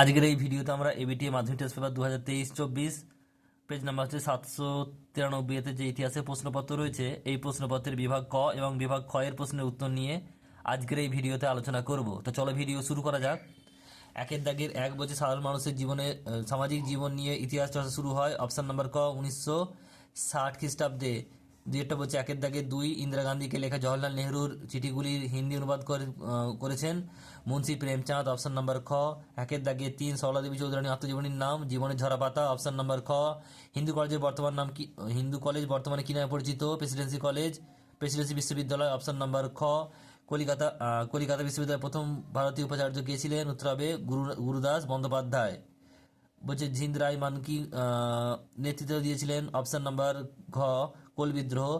আজকের এই ভিডিওতে আমরা এবিটি মাধ্যমিক টেস্ট পেপার দু হাজার তেইশ, চব্বিশ পেজ নাম্বার হচ্ছে সাতশো তিরানব্বইতে যে ইতিহাসের প্রশ্নপত্র রয়েছে, এই প্রশ্নপত্রের বিভাগ ক এবং বিভাগ খ এর প্রশ্নের উত্তর নিয়ে আজকের এই ভিডিওতে আলোচনা করব। তো চলো ভিডিও শুরু করা যাক। একের দাগের এক বছর সাধারণ মানুষের জীবনে সামাজিক জীবন নিয়ে ইতিহাস চর্চা শুরু হয়। অপশান নাম্বার ক, উনিশশো ষাট খ্রিস্টাব্দে। একটা বলছে, একের দাগে দুই ইন্দিরা গান্ধীকে লেখা জওয়াহরলাল নেহরুর চিঠিগুলির হিন্দি অনুবাদ করে করেছেন। মুন্সি প্রেমচাঁদ, অপশন নাম্বার খ। একের দাগে তিন সরলা দেবী চৌধুরানী আত্মজীবনীর নাম, জীবনের ঝরা পাতা অপশন নাম্বার খ। হিন্দু কলেজের বর্তমান নাম কি, হিন্দু কলেজ বর্তমানে কি নামে পরিচিত, প্রেসিডেন্সি কলেজ, প্রেসিডেন্সি বিশ্ববিদ্যালয়, অপশন নাম্বার খ। কলিকাতা কলিকাতা বিশ্ববিদ্যালয়ের প্রথম ভারতীয় উপাচার্য কে ছিলেন? উত্তর হবে গুরু, গুরুদাস বন্দ্যোপাধ্যায়। বলছে ঝিন্দ রায় মানকি নেতৃত্ব দিয়েছিলেন, অপশন নাম্বার ঘ। কোল বিদ্রোহ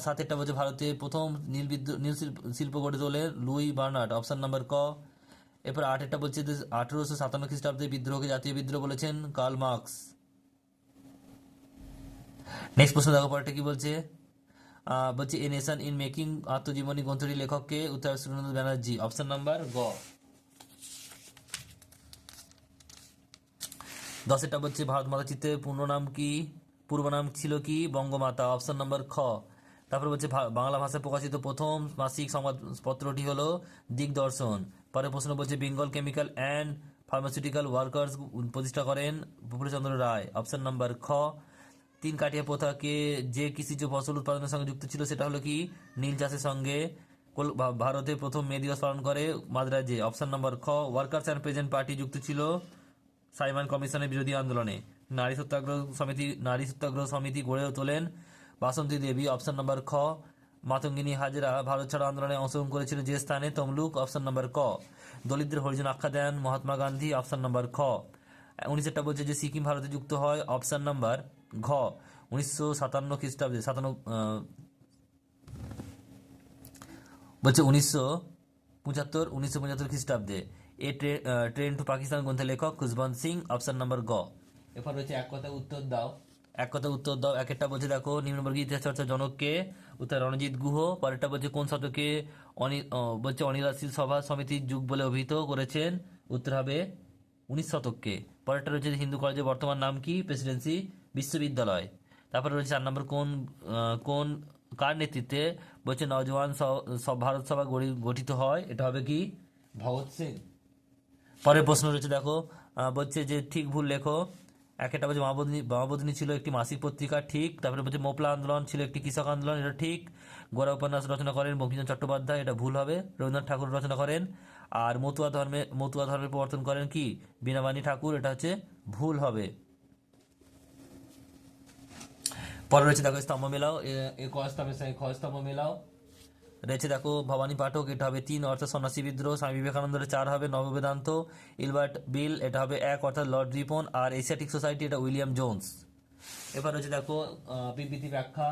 সাতেরটা বলছে ভারতে প্রথম নীল বিদ্রোহ, নীল শিল্প- গড়ে তোলে লুই বার্নার্ড। অপশন নাম্বার ক। এরপর আটেরটা বলছে আঠেরোশো সাতান্ন খ্রিস্টাব্দে বিদ্রোহকে জাতীয় বিদ্রোহ বলেছেন কার্ল মার্কস। নেক্সট প্রশ্ন দেখো, পরেরটা কি বলছে? বলছে এ নেশন ইন মেকিং আত্মজীবনী গ্রন্থটি লেখককে উত্তর সুরেন্দ্র ব্যানার্জি। অপশন নাম্বার গ। দশেরটা বলছে, ভারত মাতা চিত্রের পূর্ণ নাম কি? পূর্ব নাম ছিল কি? বঙ্গমাতা অপশন নাম্বার খ। তারপরে বলছে বাংলা ভাষায় প্রকাশিত প্রথম মাসিক সংবাদপত্রটি হলো দিগদর্শন। পরে প্রশ্ন বলছে, Bengal chemical and pharmaceutical workers প্রতিষ্ঠা করেন প্রফুল্লচন্দ্র রায়। অপশন নাম্বার খ। তিন কাটিয়া প্রথাকে যে কৃষিজ ফসল উৎপাদনের সঙ্গে যুক্ত ছিল, সেটা হলো কি? নীল চাষের সঙ্গে। ভারতে প্রথম মে দিবস পালন করে মাদ্রাজে। অপশন নাম্বার খ। ওয়ার্কার্স অ্যান্ড প্রেজেন্ট পার্টি যুক্ত ছিল সাইমন কমিশনের বিরোধী আন্দোলনে। নারী সত্যাগ্রহ সমিতি, নারী সত্যাগ্রহ সমিতি গড়ে তোলেন বাসন্তী দেবী অপশন নাম্বার খ। মাতঙ্গিনী হাজরা, ভারত ছাড়ো আন্দোলনে অংশগ্রহণ করেছিল যে স্থানে তমলুক অপশন নাম্বার ক। দলিতদের হরিজন আখ্যা দেন মহাত্মা গান্ধী অপশন নাম্বার খ। উনিশেরটা বলছে যে সিকিম ভারতে যুক্ত হয় অপশন নাম্বার ঘ। উনিশশো সাতান্ন খ্রিস্টাব্দে, সাতান্ন বলছে উনিশশো পঁচাত্তর উনিশশো পঁচাত্তর খ্রিস্টাব্দে। এ ট্রেন টু পাকিস্তান, গ্রন্থের লেখক খুশবন্ত সিং অপশন নাম্বার গ। এরপর রয়েছে এক কথা উত্তর দাও। এক কথা উত্তর দাও। এক একটা বলছে দেখো নিম্নবর্গীয় ইতিহাস চর্চা জনককে উত্তর রণজিৎ গুহ পরেরটা বলছে কোন শতকে অনি বলছে অনিলাশীল সভা সমিতির যুগ বলে অভিহিত করেছেন। উত্তর হবে উনিশ শতককে। পরেরটা রয়েছে হিন্দু কলেজের বর্তমান নাম কি? প্রেসিডেন্সি বিশ্ববিদ্যালয়। তারপরে রয়েছে চার নম্বর কোন কোন কার নেতৃত্বে বলছে নজওয়ান স- স- ভারত সভা গড়ি- গঠিত হয়? এটা হবে কি? ভগৎ সিং। পরের প্রশ্ন রয়েছে দেখো বলছে যে ঠিক ভুল লেখো। এক একটা বলছে মাহবুদিনী ছিল একটি মাসিক পত্রিকা, ঠিক। তারপরে বলছে, মোপলা আন্দোলন ছিল একটি কৃষক আন্দোলন, এটা ঠিক। গোড়া উপন্যাস রচনা করেন বঙ্কিমচন্দ্র চট্টোপাধ্যায়, এটা ভুল হবে। রবীন্দ্রনাথ ঠাকুর রচনা করেন। আর মতুয়া ধর্মে মতুয়া ধর্মের প্রবর্তন করেন কি? বীণাবাণী ঠাকুর, এটা হচ্ছে ভুল হবে। পরে রয়েছে, দেখো, স্তম্ভ মেলাও। এ- এ ক স্তম্ভের সঙ্গে খ স্তম্ভ মেলাও? রয়েছে দেখো, ভবানী পাঠক, এটা হবে তিন, অর্থাৎ সন্ন্যাসী বিদ্রোহ, স্বামী বিবেকানন্দের চার হবে নববেদান্ত, ইলবার্ট বিল, এটা হবে এক, অর্থাৎ লর্ড রিপন, আর এশিয়াটিক সোসাইটি, এটা উইলিয়াম জোন্স। এবার রয়েছে দেখো বিবৃতি ব্যাখ্যা।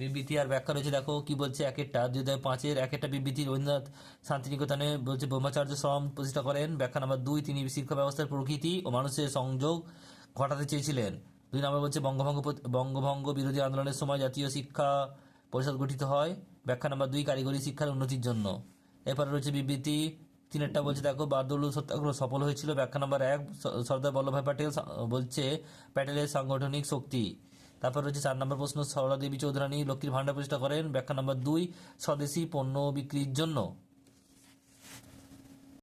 বিবৃতি আর ব্যাখ্যা রয়েছে দেখো, কি বলছে এক একটা দুই হাজার পাঁচের এক একটা বিবৃতি, রবীন্দ্রনাথ শান্তিনিকেতনে বলছে ব্রহ্মাচার্য শ্রম প্রতিষ্ঠা করেন। ব্যাখ্যা নাম্বার দুই, তিনি শিক্ষা ব্যবস্থার প্রকৃতি ও মানুষের সংযোগ ঘটাতে চেয়েছিলেন। দুই নম্বর বলছে বঙ্গভঙ্গ বঙ্গভঙ্গ বিরোধী আন্দোলনের সময় জাতীয় শিক্ষা পরিষদ গঠিত হয় ব্যাখ্যা নম্বর দুই, কারিগরি শিক্ষার উন্নতির জন্য। এরপরে রয়েছে বিবৃতি তিনেরটা বলছে, দেখো, বারদৌলু সত্যাগ্রহ সফল হয়েছিল। ব্যাখ্যা নম্বর এক সর্দার বল্লভভাই প্যাটেল বলছে, প্যাটেলের সাংগঠনিক শক্তি। তারপর রয়েছে চার নম্বর প্রশ্ন, সরলা দেবী চৌধুরানী লক্ষ্মীর ভাণ্ডার প্রতিষ্ঠা করেন। ব্যাখ্যা নাম্বার দুই, স্বদেশি পণ্য বিক্রির জন্য।